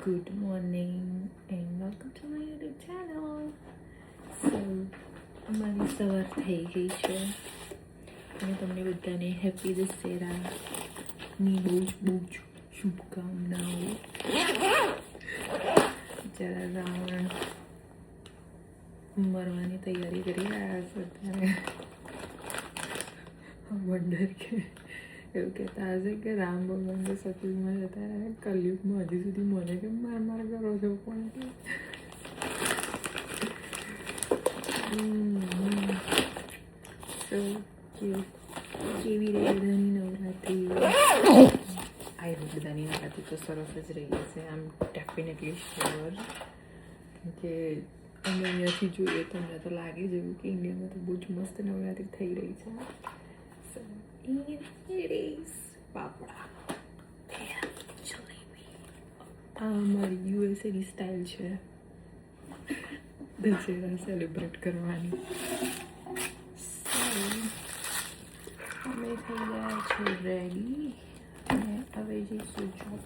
Good morning and welcome to my YouTube channel. So, અમારી સવાર થઈ ગઈ છે અને તમને બધાને હેપી દશેરાની બહુ જ બહુ જ શુભકામનાઓ જરા રાવણ મરવાની તૈયારી કરી રહ્યા છે અત્યારે વંડર કે એવું કહેતા હશે કે રામ ભગવાન તો સતયુગમાં જતા રહ્યા કલયુગમાં હજી સુધી મને કેમ માર માર કરો છો પણ? કે કેવી રહી બધાની નવરાત્રિ? આઈ હોપ બધાની નવરાત્રિ તો સરસ જ રહી હશે આમ ડેફિનેટલી શ્યોર કે અમે અહીંયાથી જોઈએ તો મને તો લાગે જ એવું કે ઇન્ડિયામાં તો બહુ જ મસ્ત નવરાત્રિ થઈ રહી છે. So, it is પાપડા આ અમારી યુએસએની સ્ટાઇલ છે દશેરા સેલિબ્રેટ કરવાની So, અમે થઈ ગયા છે રેડી અને હવે જઈશું job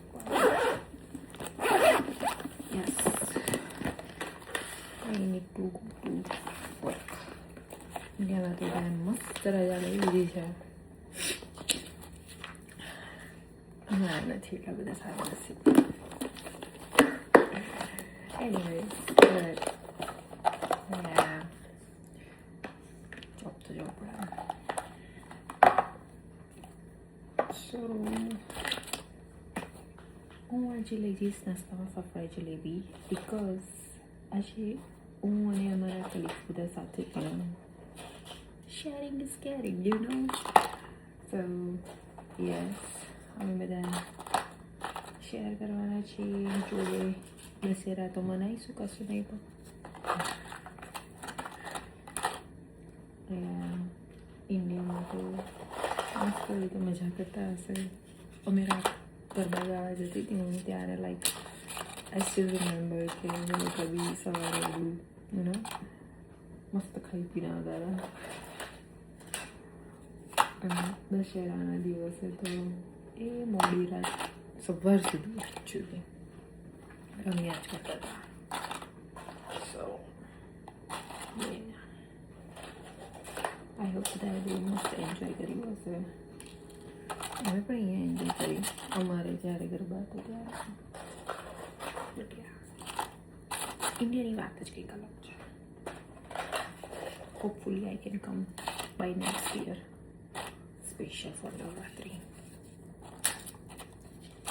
yes I need to go to work. ઇન્ડિયામાં તો ત્યાં મસ્ત રજા લઈ લીધી છે ના નથી એટલા બધા સારા નથી Anyways, but yeah. જોબ તો જોબ પડે So, હું આજે લઈ જઈશ નાસ્તામાં ફફડા જલેબી બિકોઝ આજે હું અને અમારા કલીગ બધા સાથે પણ sharing is caring, you know. So, yes, અમે બધા શેર કરવાના છીએ. જોડે દશેરા તો મનાવીશું કશું નહીં પણ. ઇન્ડિયામાં તો મસ્ત રીતે મજા કરતા હશે. અમે રાત ગરબા ગાવા જતી હતી હું ત્યારે લાઈક આઈ સ્ટીલ રિમેમ્બર કે અમે કદી સવારે બધું યુ મસ્ત ખાઈ પીને આવતા દશેરાના દિવસે તો એ મોડી રાત સવાર સુધી એકચ્યુઅલી રમ્યા જ કરતા હતા સો આઈ હોપ બધા બહુ મસ્ત એન્જોય કર્યું હશે અમે પણ અહીંયા એન્જોય કરી અમારે જ્યારે ગરબા હતો ત્યારે ઇન્ડિયાની વાત જ કંઈક અલગ છે hopefully I can come by next year special for Navratri.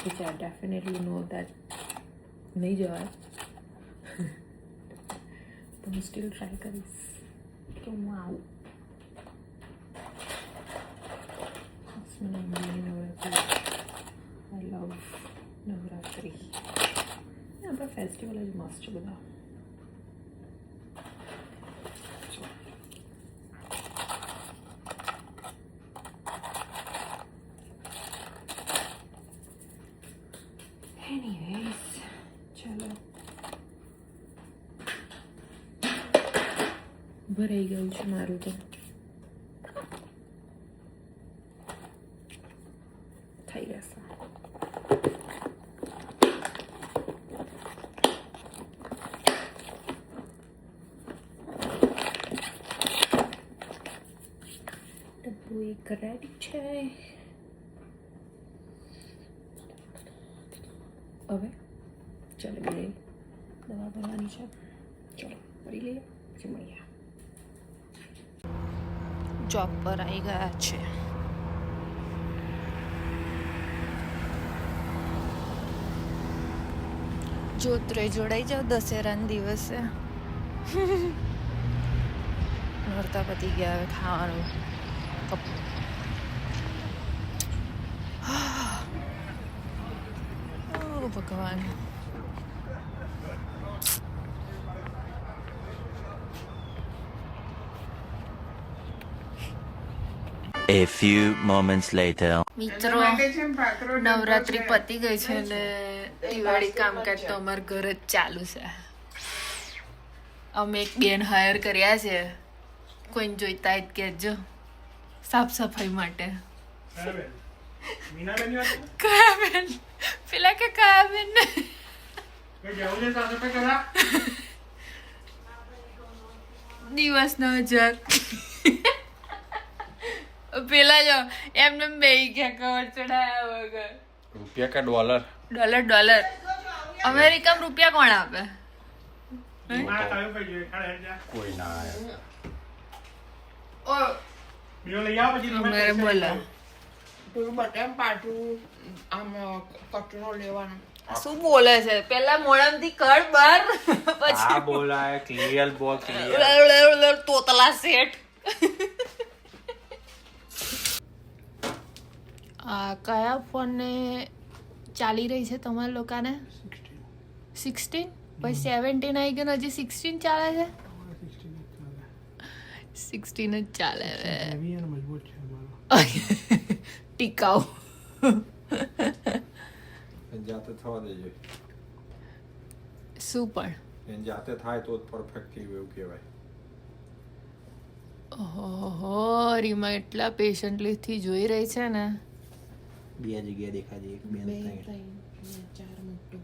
which I definitely know that. nahi jo hai but I'm still try kar is so wow it's my Indian Navratri I love Navratri yeah but festival is must bada ભરાઈ ગયું છે મારું તો. થઈ જશે ડબ્બુ એક ready છે. હવે ચાલો દવા ભરવાની છે ચલો ભરી લઈએ પછી મળીએ જોબ પર આવી ગયા છે જોતરે જોડાઈ જાવ દશેરાના દિવસે નોરતા પતી ગયા હવે ખાવાનું કપ ઓ ભગવાન A few moments later. મિત્રો, નવરાત્રી પતી ગઈ છે ને દિવાળી કામકાજ તો અમારા ઘર જ ચાલુ છે. અમે એક બેન હાયર કર્યા છે. કોઈને જોઈતા જ કહેજો. સાફ સફાઈ માટે. કયા પેલા કે કયા બેન દિવસનો જગ પેલા જો એમને બે ગયા કવર ચડાયા વગર. રૂપિયા કે ડોલર? Dollar dollar. અમેરિકામાં રૂપિયા કોણ આપે? કોઈ ના આવે અમારે બોલા. તું બટેમ પાટું આમ કચરો લેવાનો. શું બોલે છે? પેલા મોડમથી કર બાર આ પછી બોલાય ક્લિયર બોલ ક્લિયર તોતલા સેટ આ કયા ફોનને ચાલી રહી છે તમારા લોકોને? સિક્સટીન પછી સેવન્ટીન આવી ગયો ને હજી સિક્સટીન ચાલે છે? સિક્સટીન જ ચાલે. ટીકાઉ. જાતે થવા દેજો. શું પણ? જાતે થાય તો જ પરફેક્ટ થયું એવું કહેવાય. ઓહો રીમા એટલા પેશન્ટલી થી જોઈ રહી છે ને. બે જગ્યાએ દેખાય છે એક બે બે ત્રણ. ત્રણ ને ચાર મોટું.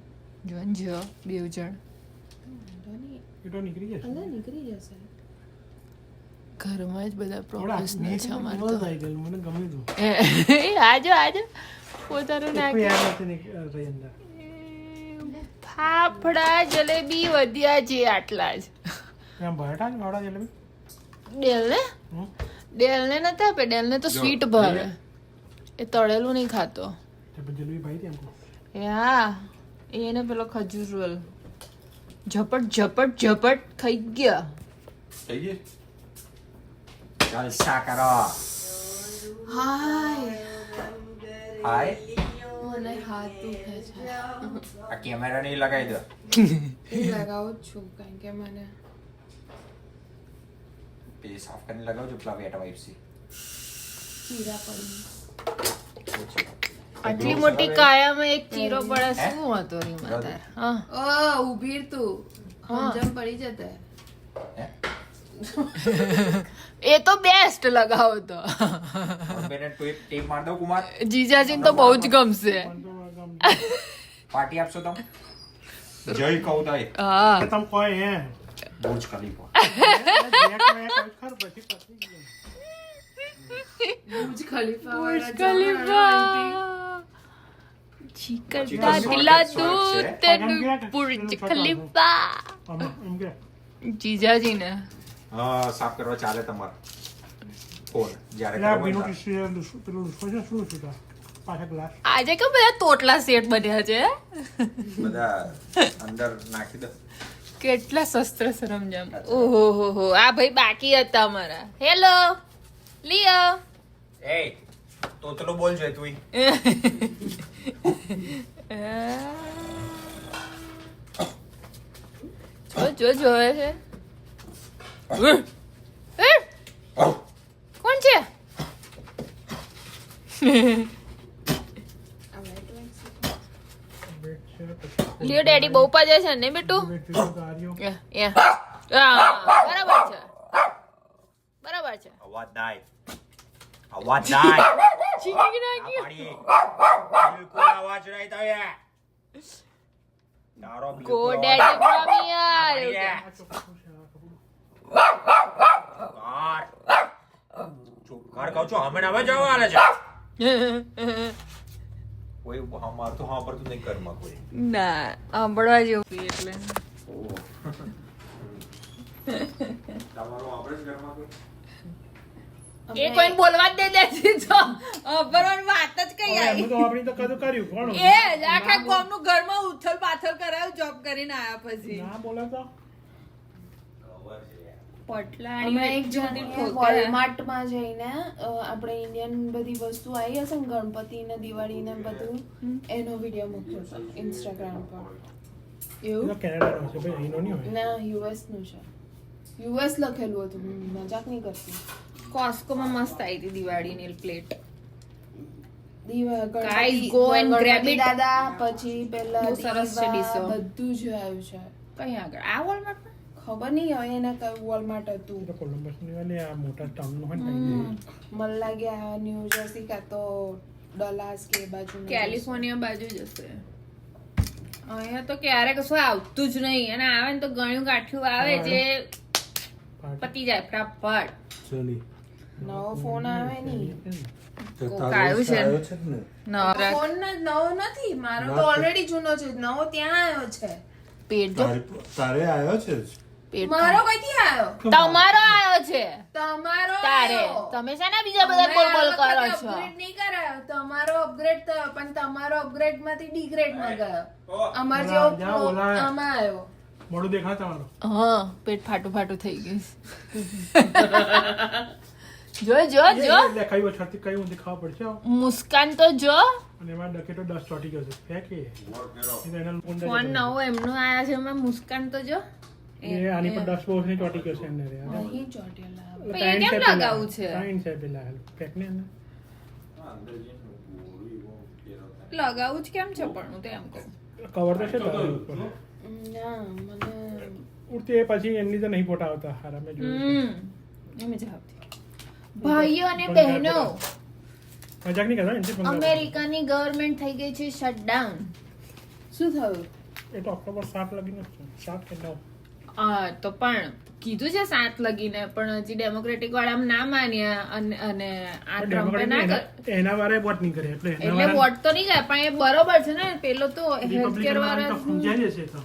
જોન જો બેવ જણ વાંધો નહીં. અંદર નીકળી જશે? ઘરમાં જ બધા પ્રોફેશનલ છે અમારે તો મને ગમે તું. એ, આજો આજો. પોતાનું નાખ. યાદ નથી રહી અંદર. ફાફડા જલેબી વધ્યા છે આટલા જ. એમ ભરટા જ ભાવડા જલેબી? ડેલ ને હમ? ડેલ ને નતા આપે? ડેલ ને તો સ્વીટ ભાવે. એ તળેલું નહીં ખાતો. હા એને પેલો ખજૂર રોલ. ઝપટ ઝપટ ઝપટ ખાઈ ગયા. થઈ ગઈ જલસા કરો. હાય. હાય. મને હાથ દુખે છે. આ કેમેરા નહીં લગાવી દો. એ લગાવું છું કારણ કે મને પેલી સાફ કરીને લગાવજો પેલા વેટ વાઇપ્સથી પીડા પડી. આટલી મોટી કાયામાં એક ચીરો પડે શું હતો રીમા તાર હા ઓ ઊભી તું સમજણ પડી જતા હે એ તો બેસ્ટ લગાવો તો બેને ટીપ ટીપ માર દો કુમાર જીજાજીને તો બહુ જ ગમશે પાર્ટી આપશો તમે જય કહું તો હા તમે કોઈ હે Burj Khalifa Burj Khalifa Burj Khalifa. Chicken પછી તો પાટીલા short જ short છે. દૂધ તેનું બુર્જ ખલીફા. જીજાજીને. હા સાફ કરવા ચાલે તમાર. ફોન જ્યારે? આજે કે બધા તોટલા સેટ બન્યા છે? બધા અંદર નાખી દો. કેટલા શસ્ત્ર સરંજામ. ઓહો હો હો. આ ભાઈ બાકી હતા અમારા. હેલો લિયો. Hey, તોતલો બોલ જોઈએ તું જો જો જોવે છે કોણ છે? લિયો ડેડી બહુ પાજે છે ને બેટું? બરાબર છે. અવાજ નાય અવાજ નાય ચીકી આ બિલકુલ અવાજ નહીં થાય તારો ગો ડેડી ફ્રોમ હિયર પાડીએ. છે, આ કપડું. કર. ચૂપ કર કહું છું હમણાં હવે જવા આલે છે કોઈ અમાર તો સાંભળતું નહીં ઘરમાં કોઈ ના સાંભળવા જેવું એટલે તમારું આપણે જ ઘરમાં કોઈ એ કોઈ બોલવા જ દે તો. સાંભળવાની વાત જ કઈ આવી. તો આપણી તો કદું કર્યું કોણ એ જ આખા ગામનું ઘરમાં ઉથલ પાથલ કરાયું જોબ કરીને આયા પછી. ના બોલે તો. અમે એક વોલમાર્ટમાં જઈને આપણે ઇન્ડિયન બધી વસ્તુ આવી હશે ને ગણપતિ ને દિવાળી ને બધું એનો વીડિયો મૂક્યો છે ઇન્સ્ટાગ્રામ પર. એવું? કેનેડાનો છે ભાઈ અહીંનો નહીં ના યુએસનું છે. યુએસ લખેલું હતું મજાક નહીં કરતી. કોસ્કોમાં મસ્ત આવી હતી દિવાળીની પ્લેટ. દાદા પછી પેલા સરસ છે બધું જ આવ્યું છે. કઈ આગળ? આ વોલમાર્ટ ખબર નહીં હવે એને કયું વોલમાર્ટ હતું. એ તો આ મોટા ટાઉનનો હોય ને લાગે આ ન્યૂ જર્સી કાં તો ડલાસ કે એ બાજુ કેલિફોર્નિયા બાજુ જ હશે. અહીંયા તો ક્યારે કશું આવતું જ નહીં. અને આવે ને તો ગણ્યું ગાંઠ્યું આવે જે પતી જાય ફટાફટ. ચલી. નવો ફોન આવે નહીં. કોક આવ્યું છે નવો ફોન નવો નથી મારો તો ઓલરેડી જૂનો છે નવો ત્યાં આવ્યો છે. પેટ તારે આવ્યો છે? મારો કઈથી આવ્યો? તમારો આવ્યો? છે. તમારો તારે. તમે છે ને બીજા બધા બોલ બોલ કરો છો. અપગ્રેડ નહીં કરાયો. તમારો અપગ્રેડ થયો પણ તમારો અપગ્રેડમાંથી ડિગ્રેડમાં ગયો. અમાર ના, જેવો આમાં આવ્યો. મોડું દેખાય તમારું? હા પેટ ફાટું ફાટું થઈ ગયું. જો જો જો. દેખાયું છાતી કઈ ઊંધી ખાવા પડશે મુસ્કાન તો જો. અને એમાં ડકે તો દસ ચોટી ગયો છે. ફેંકે ફોન નવો એમનો આયા છે એમાં મુસ્કાન તો જો. એ આની પર દસ બહુ ની ચોટી ગયો છે એમને રે. અહીં ચોટેલા. પણ એ કેમ લગાવું છે? પેલા. લગાવવું છે? પેલા ફેંક ને. લગાવું જ કેમ છે પણ હું તો એમ કહું. કવર તો છે ના મને ઉડતી પછી એમની તો નહીં ફોટા આવતા હારા મેં જોયું હમ એમ જ આવતી. ભાઈઓ અને બહેનો. મજાક નહીં કરતા એન્ટી અમેરિકાની ગવર્મેન્ટ થઈ ગઈ છે શટડાઉન શું થયું? એ તો ઓક્ટોબર સાત લગીને સાત કે નવ? તો પણ કીધું છે સાત લગીને પણ હજી ડેમોક્રેટિક વાળા ના માન્યા અને અને આ ટ્રમ્પે ના એના- એના વારે વોટ નહીં કરે એટલે એટલે વોટ તો નહીં જાય પણ એ બરોબર છે ને પેલો તો હેલ્થ કેર વાળા સમજાય છે તો.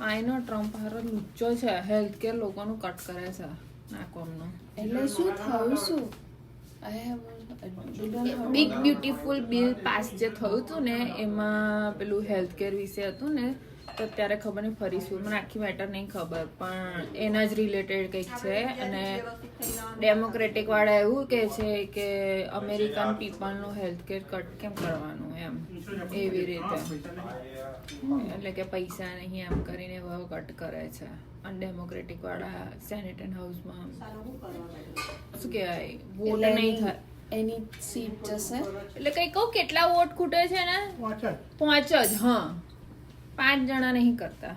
આઈનો ટ્રમ્પ હારો લુચ્ચો છે હેલ્થ કેર લોકોનું કટ કરે છે. ના કોમનો એટલે શું થયું શું? બિગ બ્યુટીફુલ બિલ પાસ જે થયું હતું ને એમાં પેલું હેલ્થ કેર વિશે હતું ને તો અત્યારે ખબર નહીં ફરીશું. મને આખી મેટર નહીં ખબર પણ એના જ રિલેટેડ કંઈક છે. અને ડેમોક્રેટિક વાળા એવું કે છે કે અમેરિકન પીપલનું હેલ્થ કેર કટ કેમ કરવાનું એમ એવી રીતે. એટલે કે પૈસા નહીં એમ કરીને ભાવ કટ કરે છે. અને ડેમોક્રેટિક વાળા સેનેટ એન્ડ હાઉસમાં શું કહેવાય? વોટ નહીં થાય. એની સીટ જશે? એટલે કઈ કહું કેટલા વોટ ખૂટે છે ને? પાંચ જ હા. પાંચ જણા નહીં કરતા.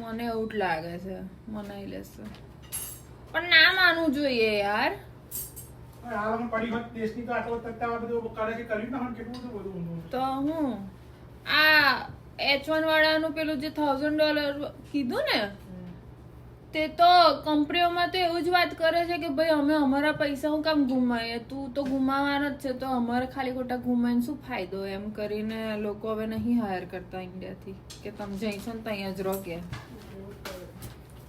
મને એવું લાગે છે મનાઈ લેશે પણ ના માનવું જોઈએ યાર. તો હું આ એચ વન વાળાનું પેલું જે થાઉઝન્ડ ડોલર કીધું ને તે તો કંપનીઓમાં તો એવું જ વાત કરે છે કે ભાઈ, અમે અમારા પૈસા હું કામ ગુમાવીએ? તું તો ગુમાવવાનો જ છે, તો અમારે ખાલી ખોટા ગુમાવીને શું ફાયદો એમ કરીને લોકો હવે નહીં હાયર કરતા ઇન્ડિયાથી કે તમે જઈશો ને ત્યાં જ રહો કે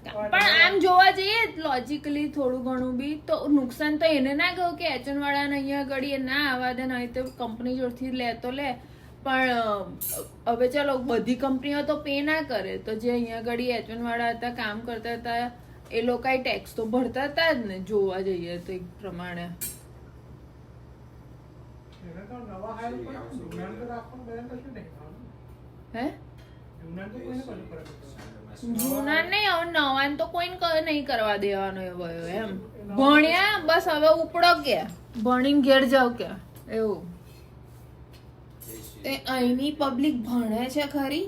પણ આમ જોવા જઈએ લોજિકલી થોડું ઘણું બી તો નુકસાન તો એને ના કહ્યું કે એચન વાળાને અહીંયા ગળીએ ના આવવા દે, નહીં તો કંપની જોડથી લે તો લે. પણ હવે ચાલો બધી કંપનીઓ તો પે ના કરે. તો જે અહીંયા આગળ એચવન વાળા હતા કામ કરતા હતા એ લોકો ટેક્સ તો ભરતા હતા જ ને જોવા જઈએ તો એક પ્રમાણે. હે. જૂના નહીં હવે નવાન તો કોઈને નહીં કરવા દેવાનો એવો એમ. ભણ્યા બસ હવે ઉપડો કે. ભણીને ઘેર જાવ કે એવું. તે અહીંની પબ્લિક ભણે છે ખરી?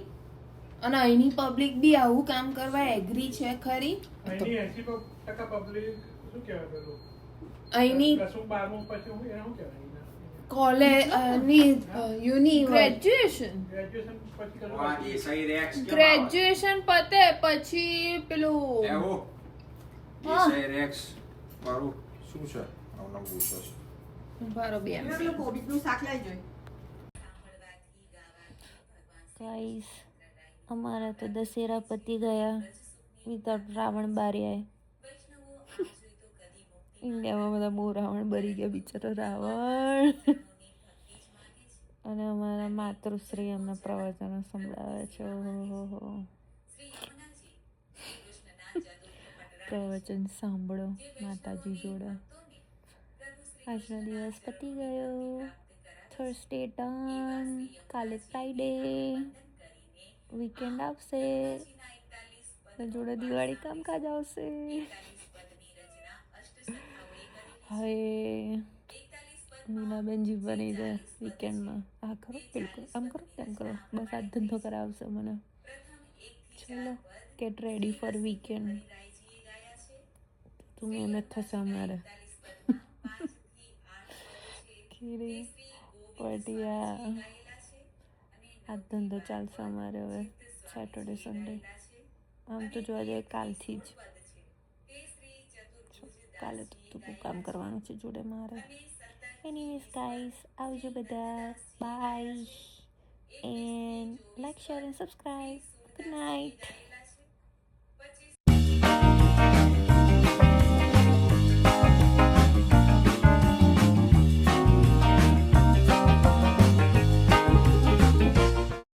અને અહીંની પબ્લિક બી આવું કામ કરવા એગ્રી છે ખરી? અહીંની 80% public શું કહેવાય પેલું? અહીંની દસમું, બારમું પછી હું એને શું કહેવાય એના? કોલેજની યુનિવર્સિટી ગ્રેજ્યુએશન? ગ્રેજ્યુએશન પતે પછી પેલું શું છે? આવું નામ પૂછો છે બારો બે ગાઈસ, અમારા તો દશેરા પતી ગયા. વિધાઉટ રાવણ બાર્યાએ ઇન્ડિયામાં બધા બહુ રાવણ બરી ગયા, બિચારો રાવણ. અને અમારા માતૃશ્રી અમને પ્રવચનો સંભળાવે છે. ઓહો પ્રવચન સાંભળો, માતાજી જોડે. આજનો દિવસ પતી ગયો. થર્સડે ડન કાલે ફ્રાઈડે વીકેન્ડ આવશે. જોડે દિવાળી કામકાજ આવશે. હવે મીનાબેન જીવ બની જાય વીકેન્ડમાં આ કરો બિલકુલ. આમ કરો તેમ કરો બસ આ ધંધો કરાવશે મને. ચલો કેટ રેડી ફોર વીકેન્ડ તું મહેનત થશે અમારે. ખીરી પટિયા આ ધંધો ચાલશે અમારે હવે સેટરડે સન્ડે આમ તો જોવા જઈએ કાલથી જ. કાલે તો થોડું કામ કરવાનું છે જોડે મારે. એનીવેઝ ગાઈસ આવજો બધા. Bye and like share and subscribe good night